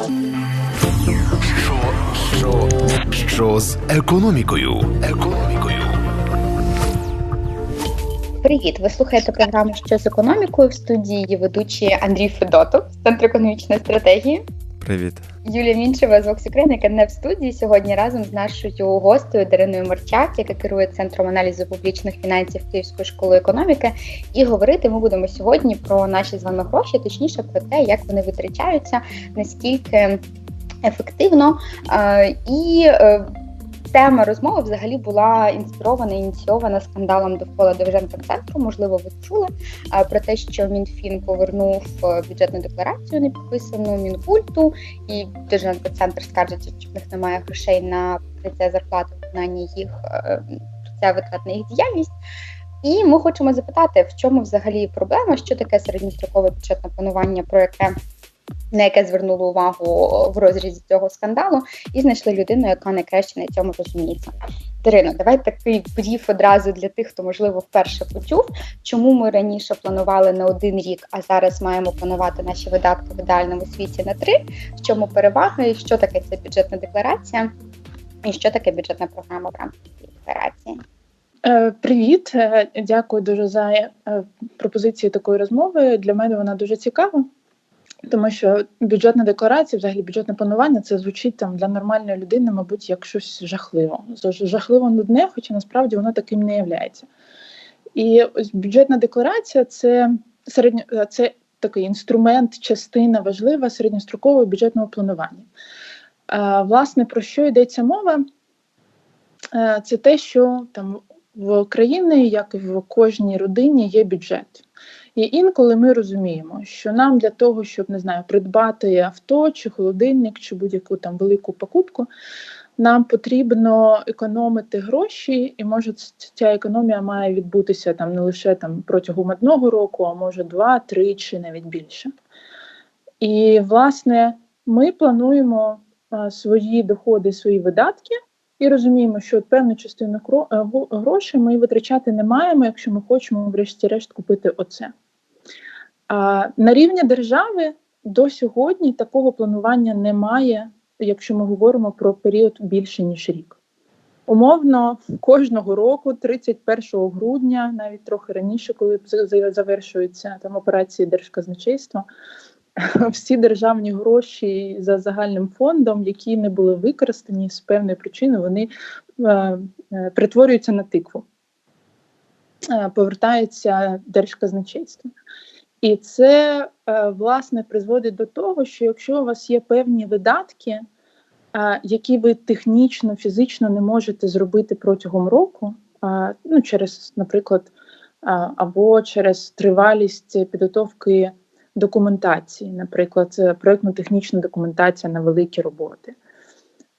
Що, що, що з економікою? Економікою. Привіт! Ви слухаєте програму Що з економікою в студії ведучі Андрій Федотов з Центру економічної стратегії. Привіт. Юлія Мінчева з України, яка не в студії сьогодні разом з нашою гостею Дариною Морчак, яка керує центром аналізу публічних фінансів Київської школи економіки. І говорити ми будемо сьогодні про наші з вами гроші, точніше про те, як вони витрачаються, наскільки ефективно. І е, Тема розмови взагалі була інспірована ініційована скандалом довкола Довженка-центру. Можливо, ви чули про те, що МінФін повернув е, бюджетну декларацію, не підписану мінкульту, і Довженка-центр скаржиться, що в них немає грошей на покриття зарплати, виконання їх е, це витрат на їх діяльність. І ми хочемо запитати, в чому взагалі проблема, що таке середньострокове бюджетне планування, про яке на яке звернули увагу в розрізі цього скандалу, і знайшли людину, яка найкраще на цьому розуміється. Дарина, давай такий бріф одразу для тих, хто можливо вперше почув, чому ми раніше планували на один рік, а зараз маємо планувати наші видатки в ідеальному світі на три. В чому перевага, і що таке ця бюджетна декларація, і що таке бюджетна програма в рамках цієї декларації. Е, привіт, е, дякую дуже за е, пропозицію такої розмови. Для мене вона дуже цікава. Тому що бюджетна декларація, взагалі бюджетне планування, це звучить там для нормальної людини, мабуть, як щось жахливе. Жахливо нудне, хоча насправді воно таким не являється. І ось бюджетна декларація це середньо це такий інструмент, частина важлива середньострокового бюджетного планування. А, Власне, про що йдеться мова? Це те, що там в країні, як і в кожній родині, є бюджет. І інколи ми розуміємо, що нам для того, щоб не знаю, придбати авто чи холодильник, чи будь-яку там велику покупку, нам потрібно економити гроші, і може ця економія має відбутися там не лише там протягом одного року, а може два, три чи навіть більше. І власне ми плануємо свої доходи, свої видатки. І розуміємо, що певну частину грошей ми витрачати не маємо, якщо ми хочемо, врешті-решт, купити оце. На рівні держави до сьогодні такого планування немає, якщо ми говоримо про період більше ніж рік. Умовно, кожного року, 31 грудня, навіть трохи раніше, коли завершуються там операції держказначейства, всі державні гроші за загальним фондом, які не були використані з певної причини, вони е, е, перетворюються на тикву, е, повертаються держказначейство. І це е, власне призводить до того, що якщо у вас є певні видатки, е, які ви технічно, фізично не можете зробити протягом року, е, ну через, наприклад, або через тривалість підготовки документації, наприклад, проєктно-технічна документація на великі роботи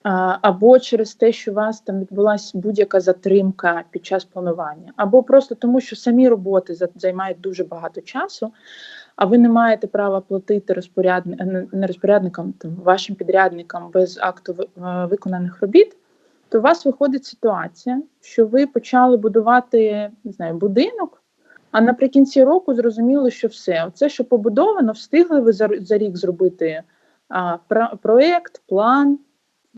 або через те, що у вас там відбулася будь-яка затримка під час планування, або просто тому, що самі роботи займають дуже багато часу, а ви не маєте права платити розпорядни... Е, не розпорядникам, там вашим підрядникам без акту е, виконаних робіт. То у вас виходить ситуація, що ви почали будувати не знаю, будинок, а наприкінці року зрозуміло, що все, оце, що побудовано, встигли ви за рік зробити а, проєкт, план,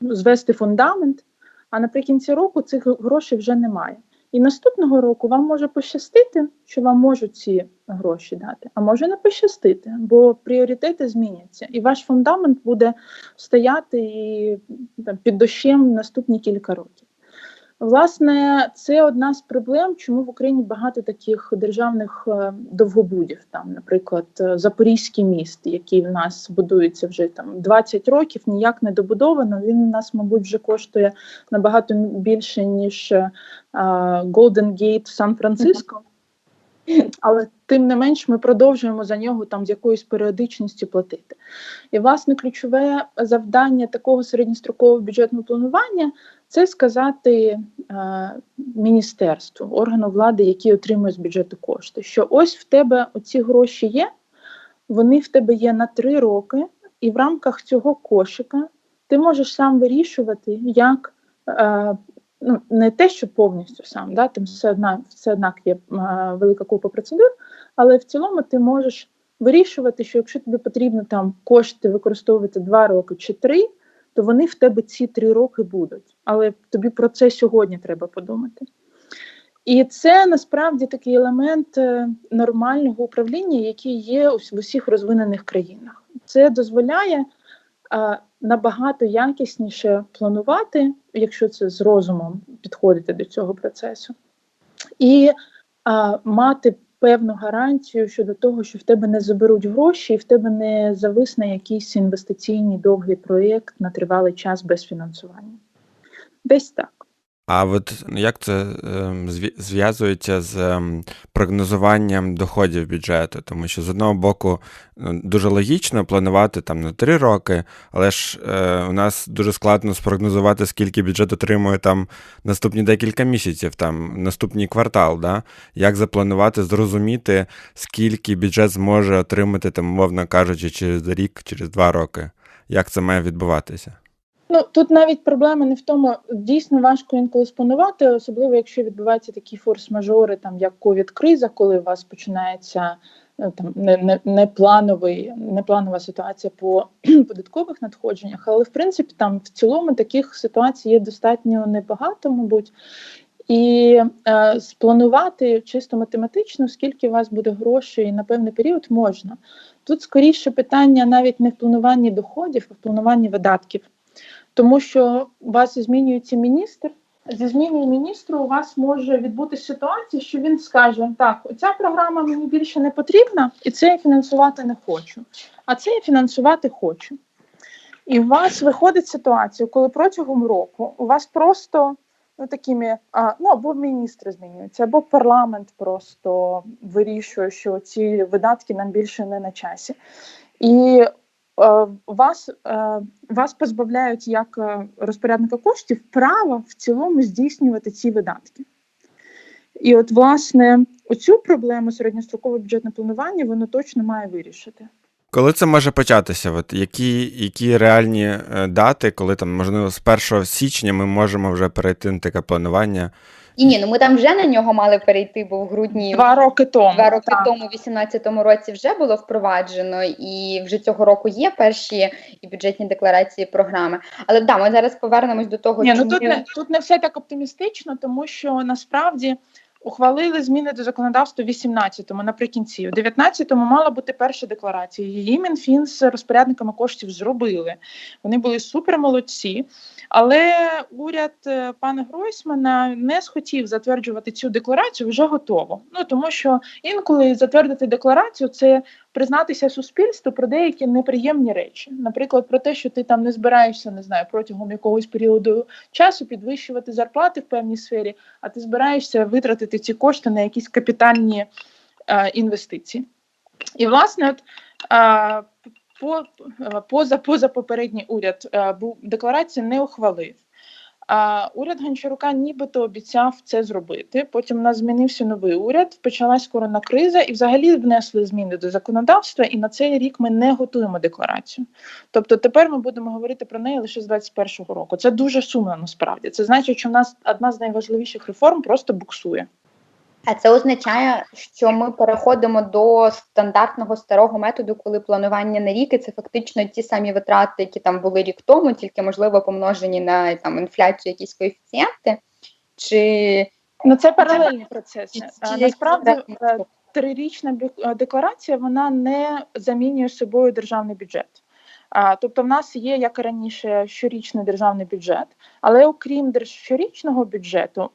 звести фундамент, а наприкінці року цих грошей вже немає. І наступного року вам може пощастити, що вам можуть ці гроші дати, а може не пощастити, бо пріоритети зміняться, і ваш фундамент буде стояти і там, під дощем наступні кілька років. Власне, це одна з проблем, чому в Україні багато таких державних е, довгобудів. Там, наприклад, е, Запорізький міст, який в нас будується вже там 20 років, ніяк не добудовано. Він у нас, мабуть, вже коштує набагато більше ніж Golden Gate в Сан-Франциско. Але тим не менш ми продовжуємо за нього там з якоюсь періодичністю платити. І, власне, ключове завдання такого середньострокового бюджетного планування це сказати е, міністерству, органу влади, який отримує з бюджету кошти, що ось в тебе оці гроші є, вони в тебе є на три роки, і в рамках цього кошика ти можеш сам вирішувати, як е, ну не те, що повністю сам, да, там все одна, все однак є а, велика купа процедур, але в цілому ти можеш вирішувати, що якщо тобі потрібно там кошти використовувати два роки чи три, то вони в тебе ці три роки будуть. Але тобі про це сьогодні треба подумати. І це насправді такий елемент е, нормального управління, який є в усіх розвинених країнах. Це дозволяє а, набагато якісніше планувати, якщо це з розумом підходити до цього процесу, і а, мати певну гарантію щодо того, що в тебе не заберуть гроші, і в тебе не зависне якийсь інвестиційний довгий проєкт на тривалий час без фінансування. Десь так. А от як це ем, зв'язується з ем, прогнозуванням доходів бюджету? Тому що з одного боку ну, дуже логічно планувати там на три роки, але ж е, у нас дуже складно спрогнозувати, скільки бюджет отримує там наступні декілька місяців, там наступний квартал. Да? Як запланувати, зрозуміти, скільки бюджет зможе отримати, там, мовно кажучи, через рік, через два роки? Як це має відбуватися? Ну тут навіть проблема не в тому, дійсно важко інколи спланувати, особливо якщо відбуваються такі форс-мажори, там як ковід-криза, коли у вас починається е, там не, не, не плановий, не планова ситуація по податкових надходженнях. Але в принципі там в цілому таких ситуацій є достатньо небагато, мабуть. І е, спланувати чисто математично, скільки у вас буде грошей на певний період, можна. Тут скоріше питання навіть не в плануванні доходів, а в плануванні видатків тому що у вас змінюється міністр. Зі зміною міністру у вас може відбутися ситуація, що він скаже: так, оця програма мені більше не потрібна, і це я фінансувати не хочу. А це я фінансувати хочу. І у вас виходить ситуація, коли протягом року у вас просто ну, такими, а, ну або міністри змінюються, або парламент просто вирішує, що ці видатки нам більше не на часі. І вас е, вас позбавляють як е, розпорядника коштів права в цілому здійснювати ці видатки. І от, власне, оцю проблему середньострокове бюджетне планування воно точно має вирішити. Коли це може початися? От Які які реальні дати, коли там, можливо, з 1 січня ми можемо вже перейти на таке планування? І ні, ну ми там вже на нього мали перейти, бо в грудні два роки тому два роки так. тому, в 18-му році, вже було впроваджено, і вже цього року є перші і бюджетні декларації програми. Але да, ми зараз повернемось до того, Ні, ну тут не тут не все так оптимістично, тому що насправді. Ухвалили зміни до законодавства в 18-му наприкінці. У 19-му мала бути перша декларація. Її Мінфін з розпорядниками коштів зробили. Вони були супермолодці. Але уряд е, пана Гройсмана не схотів затверджувати цю декларацію вже готово. Ну тому що інколи затвердити декларацію це признатися суспільству про деякі неприємні речі. Наприклад, про те, що ти там не збираєшся, не знаю, протягом якогось періоду часу підвищувати зарплати в певній сфері, а ти збираєшся витратити ці кошти на якісь капітальні е, інвестиції. І власне, от. Е, по, поза попередній уряд е, був декларацію не ухвалив. А уряд Гончарука нібито обіцяв це зробити. Потім у нас змінився новий уряд, почалась коронакриза, і взагалі внесли зміни до законодавства. І на цей рік ми не готуємо декларацію. Тобто тепер ми будемо говорити про неї лише з 2021 року. Це дуже сумно насправді. Це значить, що в нас одна з найважливіших реформ просто буксує. А це означає, що ми переходимо до стандартного старого методу, коли планування на рік і це фактично ті самі витрати, які там були рік тому, тільки можливо помножені на там інфляцію, якісь коефіцієнти. Чи ну це паралельні процеси? Чи, Насправді е, трирічна декларація вона не замінює собою державний бюджет. Тобто, в нас є як і раніше щорічний державний бюджет, але окрім щорічного бюджету,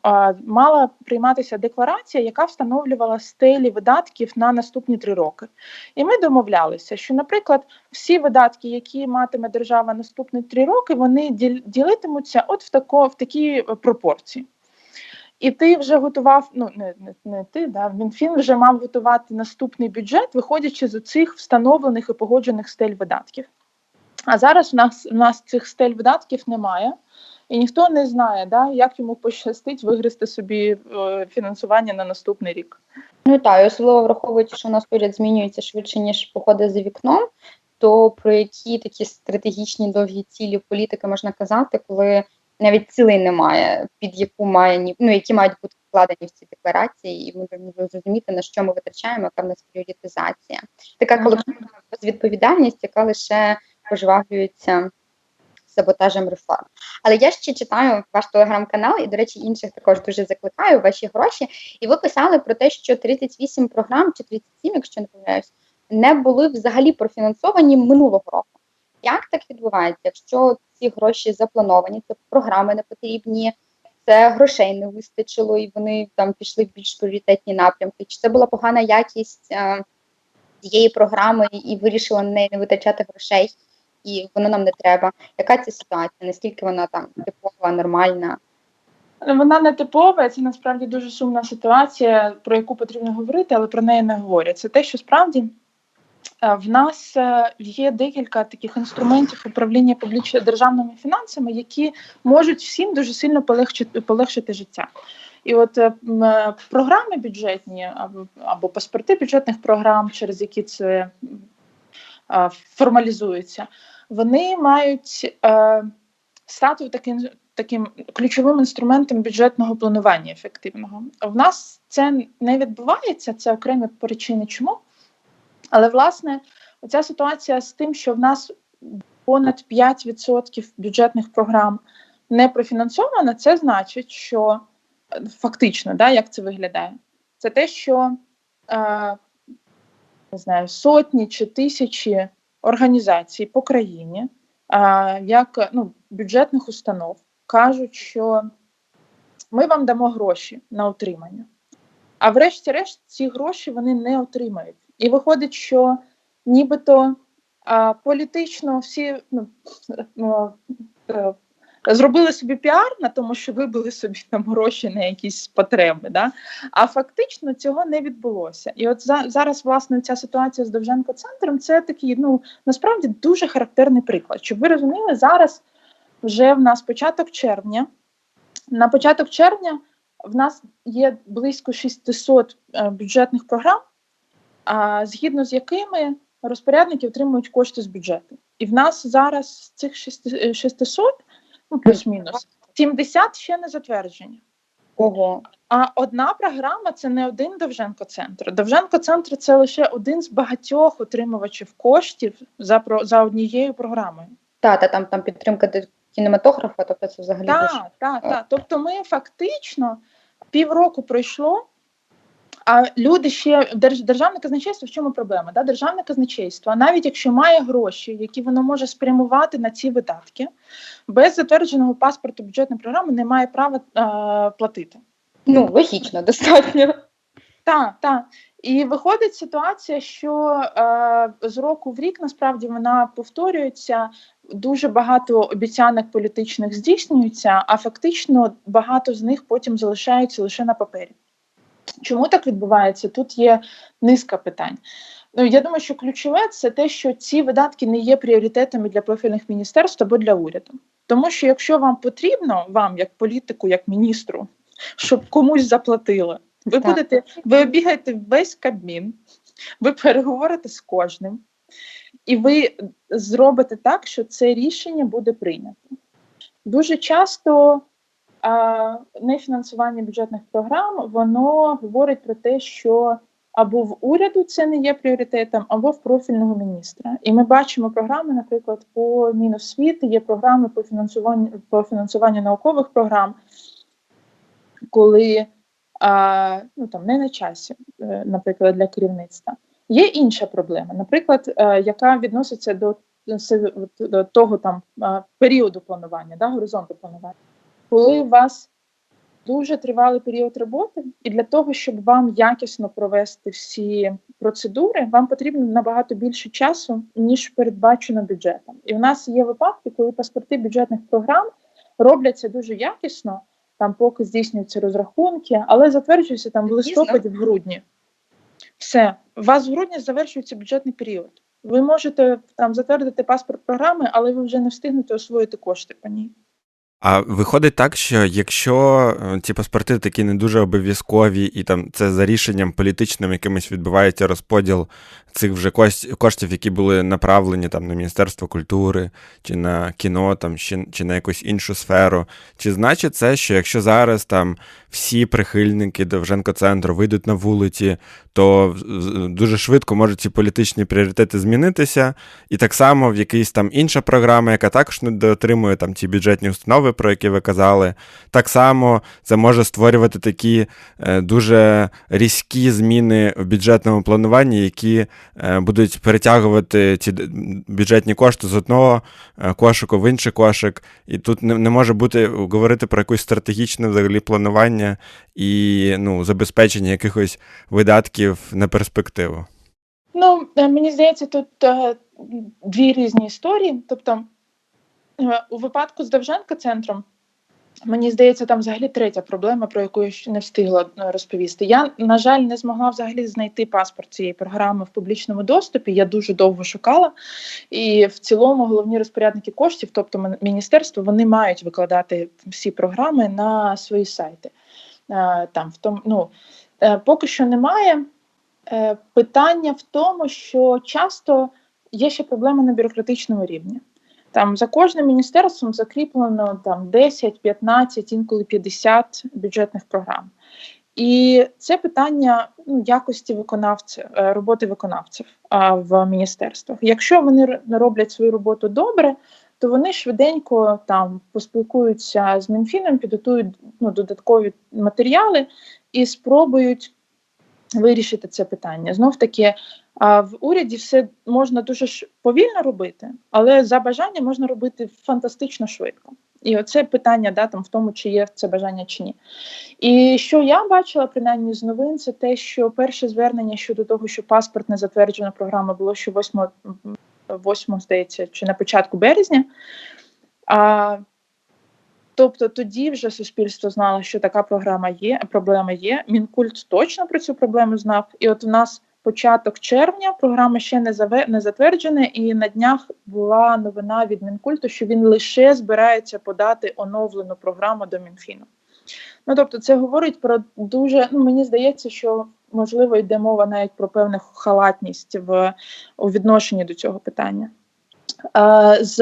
мала прийматися декларація, яка встановлювала стелі видатків на наступні три роки. І ми домовлялися, що, наприклад, всі видатки, які матиме держава наступні три роки, вони ділитимуться от в тако в такій пропорції. І ти вже готував, ну не не, не ти, да, Мінфін вже мав готувати наступний бюджет, виходячи з цих встановлених і погоджених стель видатків. А зараз у нас у нас цих стель видатків немає, і ніхто не знає, да, як йому пощастить вигрести собі е, фінансування на наступний рік. Ну так, і особливо враховуючи, що у нас уряд змінюється швидше ніж походи за вікном. То про які такі стратегічні довгі цілі політики можна казати, коли навіть цілей немає, під яку має ну, які мають бути вкладені в ці декларації, і ми можемо зрозуміти, на що ми витрачаємо, яка в нас пріоритизація. Така колективна безвідповідальність, яка лише пожвавлюється саботажем реформ. Але я ще читаю ваш телеграм-канал і, до речі, інших також дуже закликаю ваші гроші. І ви писали про те, що 38 програм чи 37, якщо не помиляюсь, не були взагалі профінансовані минулого року. Як так відбувається, якщо ці гроші заплановані, це програми не потрібні, це грошей не вистачило, і вони там пішли в більш пріоритетні напрямки? Чи це була погана якість е, цієї програми і вирішила не витрачати грошей? І воно нам не треба. Яка ця ситуація? Наскільки вона там типова, нормальна? Вона не типова, це насправді дуже сумна ситуація, про яку потрібно говорити, але про неї не говорять. Це те, що справді е, в нас е, є декілька таких інструментів управління публічними державними фінансами, які можуть всім дуже сильно полегшити, полегшити життя. І от е, програми бюджетні або паспорти бюджетних програм, через які це формалізуються, вони мають е, стати таким таким ключовим інструментом бюджетного планування ефективного. В нас це не відбувається, це окремі причини, чому. Але власне оця ситуація з тим, що в нас понад 5% бюджетних програм не профінансовано, це значить, що фактично, да, як це виглядає, це те, що е, не знаю, сотні чи тисячі організацій по країні, як ну, бюджетних установ, кажуть, що ми вам дамо гроші на утримання. А врешті-решт ці гроші вони не отримають. І виходить, що нібито а, політично всі ну, ну, е, зробили собі піар на тому, що вибили собі там гроші на якісь потреби. Да? А фактично цього не відбулося. І от за, зараз, власне, ця ситуація з Довженко центром це такий, ну насправді дуже характерний приклад. Щоб ви розуміли, зараз вже в нас початок червня. На початок червня в нас є близько 600 е, бюджетних програм, згідно з якими розпорядники отримують кошти з бюджету. І в нас зараз цих 600 ну плюс-мінус. 70 ще не затверджені. Ого. А одна програма це не один Довженко центр. Довженко центр це лише один з багатьох отримувачів коштів за про за однією програмою. Так, та там там підтримка кінематографа, тобто це взагалі. Так, так, так. Тобто, ми фактично півроку пройшло. А люди ще державне казначейство, в чому проблема? Да? Державне казначейство, навіть якщо має гроші, які воно може спрямувати на ці видатки, без затвердженого паспорту бюджетної програми не має права а, платити. Ну, логічно, достатньо. Так, так. І виходить ситуація, що е, з року в рік насправді вона повторюється. Дуже багато обіцянок політичних здійснюється, а фактично багато з них потім залишаються лише на папері. Чому так відбувається? Тут є низка питань. Ну, я думаю, що ключове це те, що ці видатки не є пріоритетами для профільних міністерств або для уряду. Тому що якщо вам потрібно, вам, як політику, як міністру, щоб комусь заплатили, ви так. будете, ви обігаєте весь кабмін, ви переговорите з кожним, і ви зробите так, що це рішення буде прийнято. Дуже часто нефінансування бюджетних програм воно говорить про те, що або в уряду це не є пріоритетом, або в профільного міністра. І ми бачимо програми, наприклад, по Міносвіти, є програми по фінансуванню по фінансуванню наукових програм, коли а, ну там не на часі, е, наприклад, для керівництва. Є інша проблема, наприклад, е, яка відноситься до того там періоду планування, да, горизонту планування коли у вас дуже тривалий період роботи, і для того, щоб вам якісно провести всі процедури, вам потрібно набагато більше часу, ніж передбачено бюджетом. І в нас є випадки, коли паспорти бюджетних програм робляться дуже якісно, там поки здійснюються розрахунки, але затверджується там в листопаді, в грудні. Все, у вас в грудні завершується бюджетний період. Ви можете там затвердити паспорт програми, але ви вже не встигнете освоїти кошти по ній. А виходить так, що якщо е, ці паспорти такі не дуже обов'язкові, і там це за рішенням політичним якимось відбувається розподіл цих вже коштів, які були направлені там на Міністерство культури, чи на кіно, там, чи, на якусь іншу сферу. Чи значить це, що якщо зараз там всі прихильники Довженко центру вийдуть на вулиці, то дуже швидко можуть ці політичні пріоритети змінитися, і так само в якийсь там інша програма, яка також не дотримує там ті бюджетні установи, про які ви казали, так само це може створювати такі е, дуже різкі зміни в бюджетному плануванні, які будуть перетягувати ці бюджетні кошти з одного е, кошику в інший кошик. І тут не, не може бути говорити про якусь стратегічне взагалі планування і ну, забезпечення якихось видатків на перспективу. Ну, мені здається, тут дві різні історії. Тобто, у випадку з Довженка центром. Мені здається, там взагалі третя проблема, про яку я ще не встигла е, розповісти. Я, на жаль, не змогла взагалі знайти паспорт цієї програми в публічному доступі. Я дуже довго шукала. І в цілому головні розпорядники коштів, тобто міністерство, вони мають викладати всі програми на свої сайти. Е, там в тому, ну, е, Поки що немає. Питання в тому, що часто є ще проблема на бюрократичному рівні. Там за кожним міністерством закріплено там 10, 15, інколи 50 бюджетних програм. І це питання ну, якості виконавців, е, роботи виконавців а, в міністерствах. Якщо вони роблять свою роботу добре, то вони швиденько там поспілкуються з Мінфіном, підготують ну, додаткові матеріали і спробують вирішити це питання. Знов таки, в уряді все можна дуже повільно робити, але за бажання можна робити фантастично швидко. І оце питання да, там, в тому, чи є це бажання чи ні. І що я бачила, принаймні з новин, це те, що перше звернення щодо того, що паспорт не затверджена програма, було ще 8, 8 здається, чи на початку березня. А Тобто тоді вже суспільство знало, що така програма є, проблема є. Мінкульт точно про цю проблему знав. І от у нас початок червня програма ще не заве, не затверджена, і на днях була новина від Мінкульту, що він лише збирається подати оновлену програму до Мінфіну. Ну тобто, це говорить про дуже. Ну мені здається, що можливо йде мова навіть про певну халатність в у відношенні до цього питання. А, з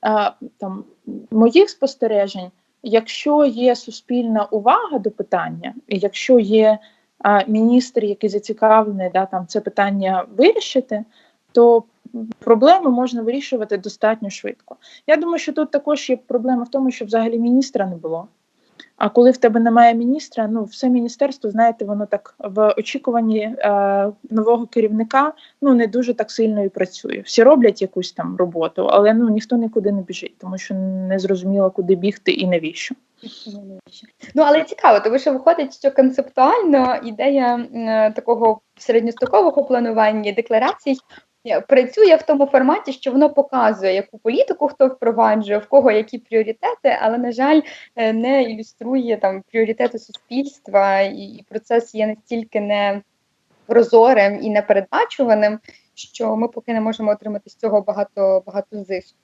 а, там моїх спостережень, якщо є суспільна увага до питання, і якщо є а, міністр, який зацікавлений да, там це питання вирішити, то проблеми можна вирішувати достатньо швидко. Я думаю, що тут також є проблема в тому, що взагалі міністра не було. А коли в тебе немає міністра, ну все міністерство, знаєте, воно так в очікуванні е, нового керівника ну не дуже так сильно і працює. Всі роблять якусь там роботу, але ну ніхто нікуди не біжить, тому що не зрозуміло, куди бігти і навіщо. Ну але цікаво, тому що виходить, що концептуально ідея е, такого середньострокового планування декларацій працює в тому форматі, що воно показує, яку політику хто впроваджує, в кого які пріоритети, але, на жаль, е, не ілюструє там пріоритети суспільства, і процес є настільки не прозорим і непередбачуваним, що ми поки не можемо отримати з цього багато багато зиску.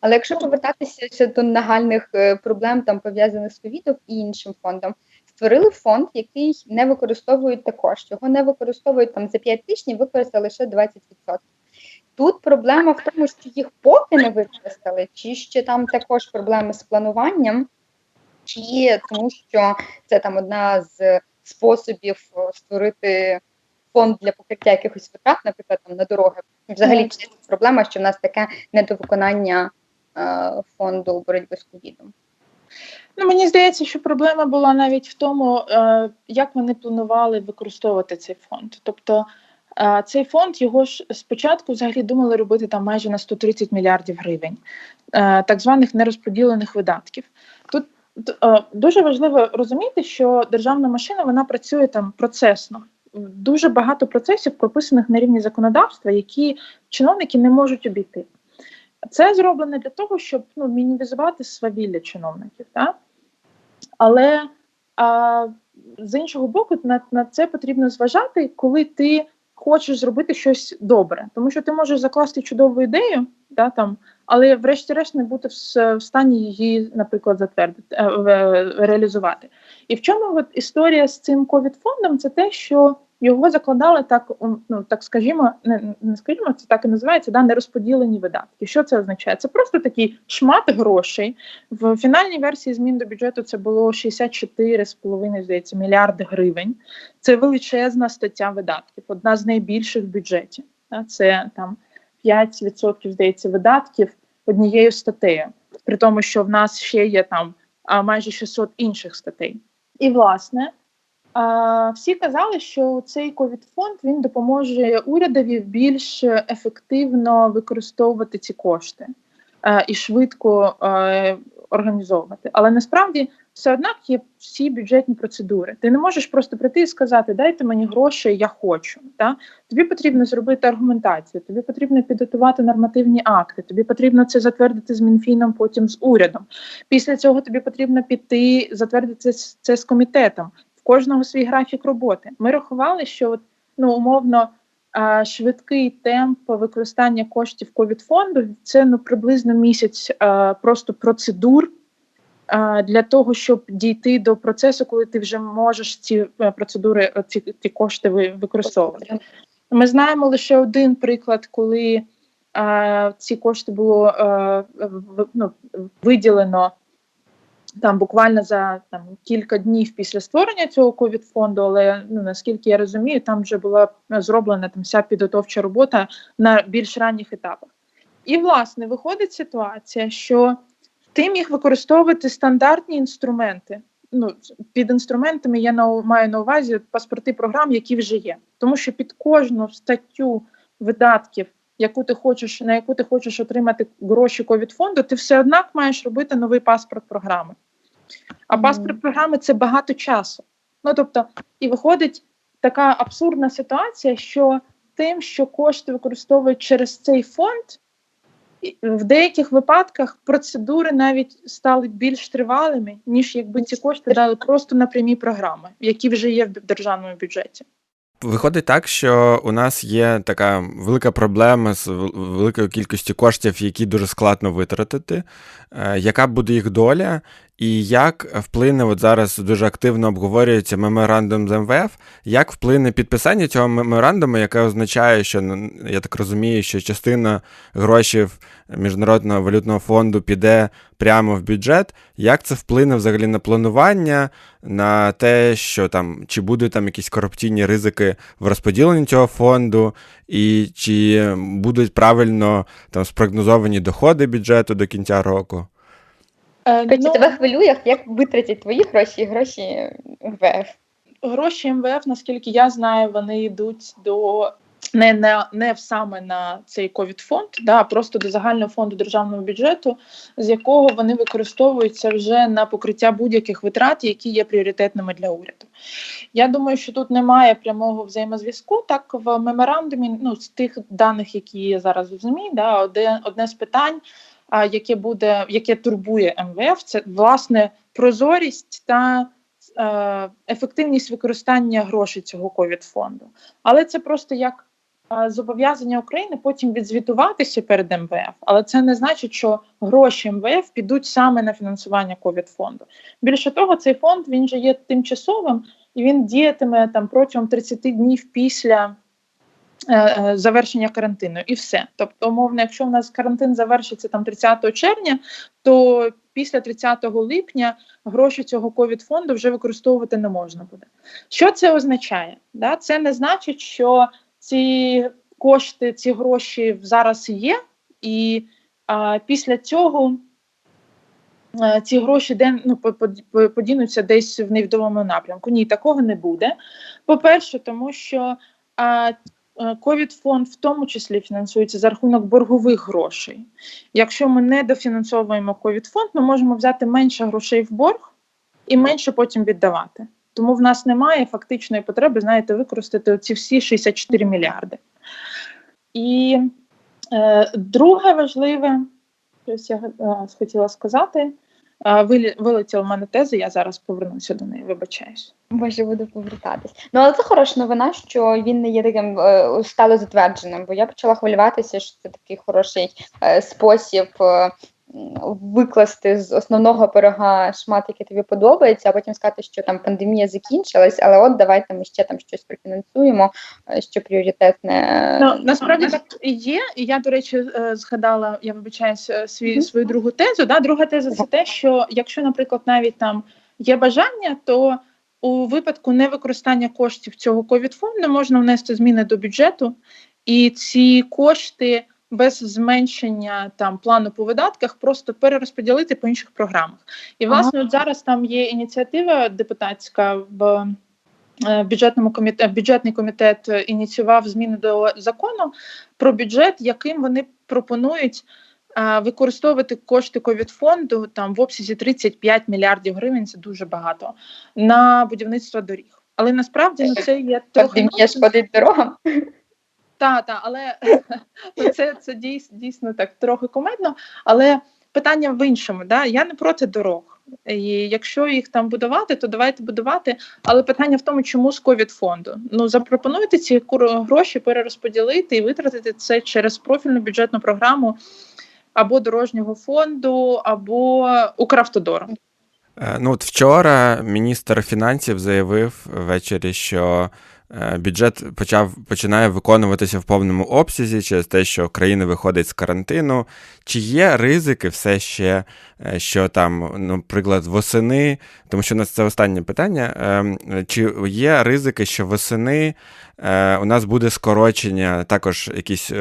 Але якщо повертатися до нагальних е, проблем, там пов'язаних з ковідом і іншим фондом, створили фонд, який не використовують також. Його не використовують там за 5 тижнів, використали лише 20%. Тут проблема в тому, що їх поки не використали, чи ще там також проблеми з плануванням, чи тому що це там одна з способів створити фонд для покриття якихось витрат, наприклад, там на дороги. Взагалі це проблема, що в нас таке недовиконання е, фонду боротьби з ковідом. Ну, Мені здається, що проблема була навіть в тому, е, як вони планували використовувати цей фонд. Тобто цей фонд його ж спочатку взагалі думали робити там майже на 130 мільярдів гривень, е, так званих нерозподілених видатків. Тут е, дуже важливо розуміти, що державна машина вона працює там процесно. Дуже багато процесів прописаних на рівні законодавства, які чиновники не можуть обійти. Це зроблено для того, щоб ну, мінімізувати свавілля чиновників. Так? Але а, з іншого боку, на, на це потрібно зважати, коли ти хочеш зробити щось добре, тому що ти можеш закласти чудову ідею, да, там, але врешті-решт не бути в стані її, наприклад, затвердити е, реалізувати. І в чому от історія з цим ковід фондом це те, що його закладали так, ну так скажімо, не не скажімо, це так і називається да, нерозподілені видатки. Що це означає? Це просто такий шмат грошей. В фінальній версії змін до бюджету це було 64,5, здається, мільярди гривень. Це величезна стаття видатків, одна з найбільших в бюджеті. Це там 5%, здається, видатків однією статтею, при тому, що в нас ще є там майже 600 інших статей. І власне. Всі казали, що цей ковід фонд він допоможе урядові більш ефективно використовувати ці кошти і швидко організовувати. Але насправді все однак є всі бюджетні процедури. Ти не можеш просто прийти і сказати, дайте мені гроші, я хочу. Та? Тобі потрібно зробити аргументацію, тобі потрібно підготувати нормативні акти, тобі потрібно це затвердити з Мінфіном, потім з урядом. Після цього тобі потрібно піти, затвердити це з комітетом. Кожного свій графік роботи. Ми рахували, що ну умовно. Швидкий темп використання коштів ковід фонду це ну приблизно місяць просто процедур для того, щоб дійти до процесу, коли ти вже можеш ці е, процедури, е, ці ці кошти використовувати. Ми знаємо лише один приклад, коли ці кошти було а, ну, виділено там буквально за там кілька днів після створення цього ковід фонду, але ну наскільки я розумію, там вже була зроблена там вся підготовча робота на більш ранніх етапах. І власне виходить ситуація, що ти міг використовувати стандартні інструменти. Ну, під інструментами я на маю на увазі паспорти програм, які вже є, тому що під кожну статтю видатків, яку ти хочеш, на яку ти хочеш отримати гроші ковід фонду, ти все однак маєш робити новий паспорт програми. А паспорт програми це багато часу. Ну тобто, і виходить така абсурдна ситуація, що тим, що кошти використовують через цей фонд, в деяких випадках процедури навіть стали більш тривалими, ніж якби ці кошти дали просто на прямі програми, які вже є в державному бюджеті. Виходить так, що у нас є така велика проблема з великою кількістю коштів, які дуже складно витратити. Е, яка буде їх доля, і як вплине, от зараз дуже активно обговорюється меморандум з МВФ, як вплине підписання цього меморандуму, яке означає, що ну, я так розумію, що частина грошей Міжнародного валютного фонду піде прямо в бюджет. Як це вплине взагалі на планування, на те, що там чи будуть там якісь корупційні ризики в розподіленні цього фонду, і чи будуть правильно там спрогнозовані доходи бюджету до кінця року? Е, Катя, ну, тебе хвилює, як витратять твої гроші і гроші МВФ? Гроші МВФ, наскільки я знаю, вони йдуть до не не, не саме на цей ковід фонд, да, а просто до загального фонду державного бюджету, з якого вони використовуються вже на покриття будь-яких витрат, які є пріоритетними для уряду. Я думаю, що тут немає прямого взаємозв'язку. Так в меморандумі, ну з тих даних, які є зараз у ЗМІ, да, одне, одне з питань яке буде, яке турбує МВФ, це власне прозорість та е, ефективність використання грошей цього ковід фонду. Але це просто як е, зобов'язання України потім відзвітуватися перед МВФ. Але це не значить, що гроші МВФ підуть саме на фінансування ковід фонду. Більше того, цей фонд він же є тимчасовим і він діятиме там протягом 30 днів після. Е, е, завершення карантину і все. Тобто, умовно, якщо в нас карантин завершиться там 30 червня, то після 30 липня гроші цього ковід фонду вже використовувати не можна буде. Що це означає? Да? Це не значить, що ці кошти, ці гроші зараз є, і а, після цього. Е, ці гроші де, ну, подінуться десь в невідомому напрямку. Ні, такого не буде. По-перше, тому що а, ковід фонд в тому числі фінансується за рахунок боргових грошей. Якщо ми не дофінансовуємо ковід фонд, ми можемо взяти менше грошей в борг і менше потім віддавати. Тому в нас немає фактичної потреби, знаєте, використати ці всі 64 мільярди. І е, друге важливе, що я е, хотіла сказати, Вилетіла в мене теза, я зараз повернуся до неї, вибачаюсь. Може, буду повертатись. Ну, але це хороша новина, що він не є таким е, стало затвердженим, бо я почала хвилюватися, що це такий хороший е, спосіб е, викласти з основного пирога шмат, який тобі подобається, а потім сказати, що там пандемія закінчилась, але от давайте ми ще там щось профінансуємо, е, що пріоритетне. Ну, насправді так і є. Я, до речі, е, згадала, я вибачаюсь, е, свій свою другу тезу. Да? Друга теза це те, що якщо, наприклад, навіть там є бажання, то у випадку невикористання коштів цього ковід фонду можна внести зміни до бюджету, і ці кошти без зменшення там плану по видатках просто перерозподілити по інших програмах. І власне ага. от зараз там є ініціатива депутатська в. Е, бюджетному комітет бюджетний комітет ініціював зміни до закону про бюджет, яким вони пропонують а, е, використовувати кошти ковідфонду там в обсязі 35 мільярдів гривень. Це дуже багато на будівництво доріг. Але насправді ну, це є трохи шкодить дорогам. Так, так, але це це дійсно, дійсно так трохи комедно. Але питання в іншому. Да? Я не проти дорог. І Якщо їх там будувати, то давайте будувати. Але питання в тому, чому з ковід фонду. Ну запропонуйте ці гроші перерозподілити і витратити це через профільну бюджетну програму або дорожнього фонду, або Укравтодору. Е, ну от вчора міністр фінансів заявив ввечері, що бюджет почав починає виконуватися в повному обсязі через те, що країна виходить з карантину. Чи є ризики все ще, е, що там, наприклад, восени, тому що у нас це останнє питання. Ем, чи є ризики, що восени е, у нас буде скорочення, також якісь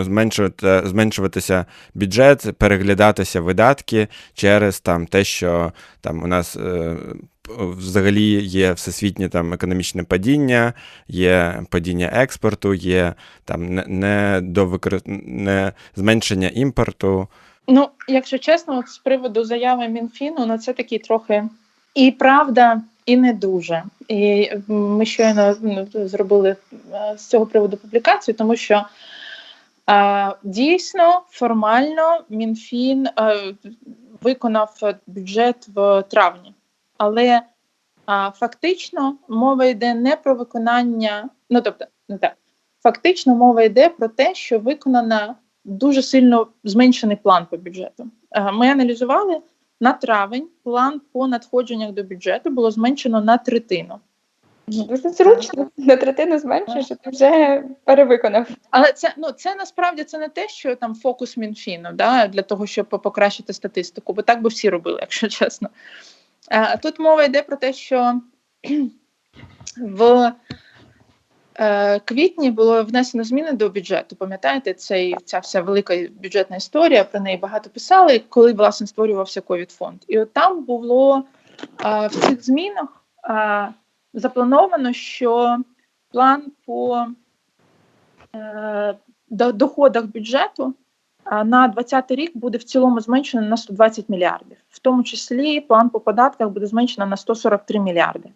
зменшувати, зменшуватися бюджет, переглядатися видатки через там те, що там у нас взагалі є всесвітнє там економічне падіння, є падіння експорту, є там не, до викор... не зменшення імпорту. Ну, якщо чесно, от з приводу заяви Мінфіну, ну це такі трохи і правда, і не дуже. І ми щойно ну, зробили е, з цього приводу публікацію, тому що. Uh, дійсно, формально МінФін uh, виконав бюджет в травні, але а, фактично мова йде не про виконання, ну тобто, не так, фактично мова йде про те, що виконано дуже сильно зменшений план по бюджету. А, ми аналізували на травень план по надходженнях до бюджету було зменшено на третину. Ну, дуже зручно на третину зменшуєш, що ти вже перевиконав. Але це ну це насправді це не те, що там фокус Мінфіну да, для того, щоб покращити статистику, бо так би всі робили, якщо чесно. Тут мова йде про те, що в е, квітні було внесено зміни до бюджету. Пам'ятаєте, цей ця вся велика бюджетна історія, про неї багато писали, коли власне створювався ковід фонд. І от там було в цих змінах заплановано, що план по е, доходах бюджету на 2020 рік буде в цілому зменшено на 120 мільярдів, в тому числі план по податках буде зменшено на 143 мільярди.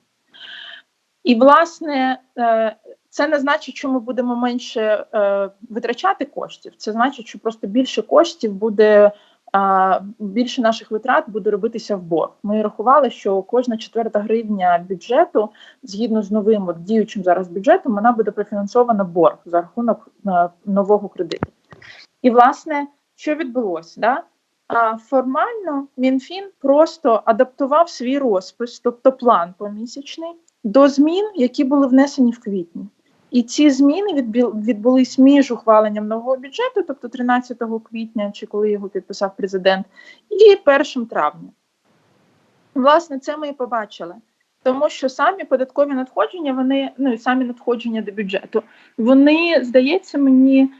І, власне, е, це не значить, що ми будемо менше е, витрачати коштів. Це значить, що просто більше коштів буде. Більше наших витрат буде робитися в борг. Ми рахували, що кожна четверта гривня бюджету, згідно з новим діючим зараз бюджетом, вона буде профінансована борг за рахунок е, нового кредиту. І, власне, що відбулося? Да? Формально МінФін просто адаптував свій розпис, тобто план помісячний, до змін, які були внесені в квітні. І ці зміни відбулись між ухваленням нового бюджету, тобто 13 квітня, чи коли його підписав президент, і 1 травня. Власне, це ми і побачили. Тому що самі податкові надходження, вони ну і самі надходження до бюджету, вони здається мені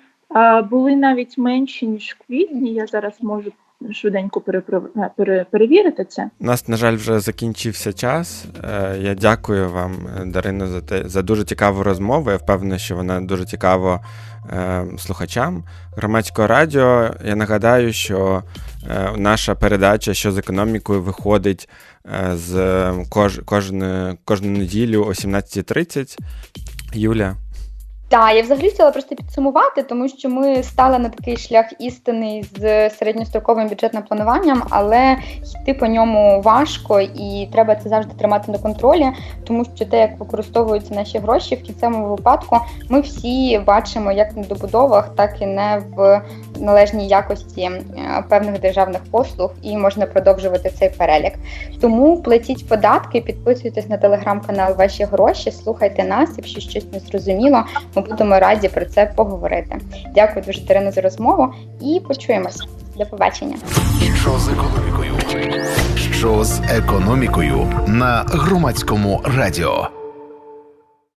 були навіть менші ніж в квітні. Я зараз можу швиденько е, перевірити це. У нас, на жаль, вже закінчився час. Е, я дякую вам, Дарино, за те за дуже цікаву розмову. Я впевнений, що вона дуже цікава е, слухачам громадського радіо. Я нагадаю, що наша передача що з економікою виходить з кож, кожну, кожну неділю о 17.30. Юля. Так, я взагалі хотіла просто підсумувати, тому що ми стали на такий шлях істини з середньостроковим бюджетним плануванням, але йти по ньому важко і треба це завжди тримати на контролі, тому що те, як використовуються наші гроші, в кінцевому випадку ми всі бачимо як на добудовах, так і не в належній якості е, певних державних послуг, і можна продовжувати цей перелік. Тому платіть податки, підписуйтесь на телеграм-канал Ваші гроші, слухайте нас, якщо щось не зрозуміло. Будемо раді про це поговорити. Дякую дуже Дарина за розмову і почуємося. До побачення. Що з економікою? Що з економікою на громадському радіо?